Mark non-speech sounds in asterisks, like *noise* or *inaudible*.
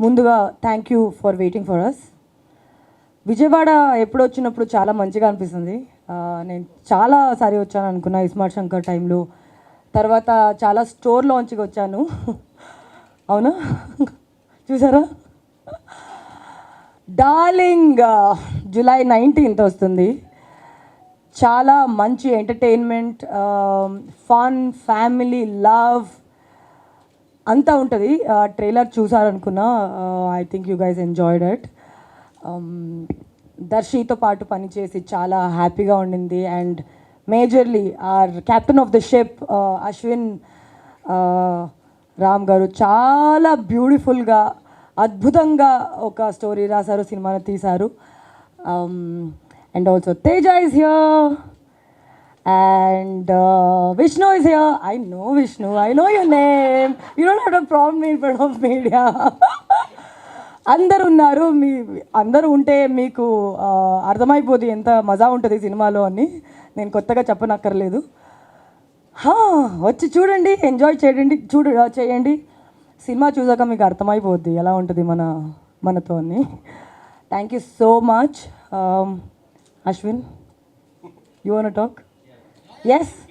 ముందుగా thank you for waiting for us Vijayawada ఎప్పుడు వచ్చినప్పుడు చాలా మంచిగా అనిపిస్తుంది. నేను చాలాసారి వచ్చాను అనుకున్నా ఇస్మార్ట్ శంకర్ టైంలో. తర్వాత చాలా స్టోర్ లాంచ్కి వచ్చాను. *laughs* అవునా? చూసారా? డార్లింగ్ జూలై నైన్టీన్త్ వస్తుంది. చాలా మంచి ఎంటర్టైన్మెంట్ ఫన్ ఫ్యామిలీ లవ్ అంతా ఉంటుంది. Trailer చూసారనుకున్నా I think you guys enjoyed it దర్శితో పాటు పనిచేసి చాలా హ్యాపీగా ఉండింది. And majorly our captain of the ship Ashwin Ram garu చాలా బ్యూటిఫుల్గా అద్భుతంగా ఒక స్టోరీ రాశారు సినిమాను తీశారు. And also Teja is here And uh, Vishnu is here. I know Vishnu. I know your name. You don't have to prompt off in front of media. *laughs* అందరు ఉన్నారు. మీ అందరూ ఉంటే మీకు ఆ, అర్థమైపోతుంది ఎంత మజా ఉంటుంది సినిమాలో అని. నేను కొత్తగా చెప్పనక్కర్లేదు. వచ్చి చూడండి. ఎంజాయ్ చేయండి. చూడు చేయండి. సినిమా చూసాక మీకు అర్థమైపోద్ది ఎలా ఉంటుంది మన మనతో అని. Thank you so much Ashwin you want talk Yes.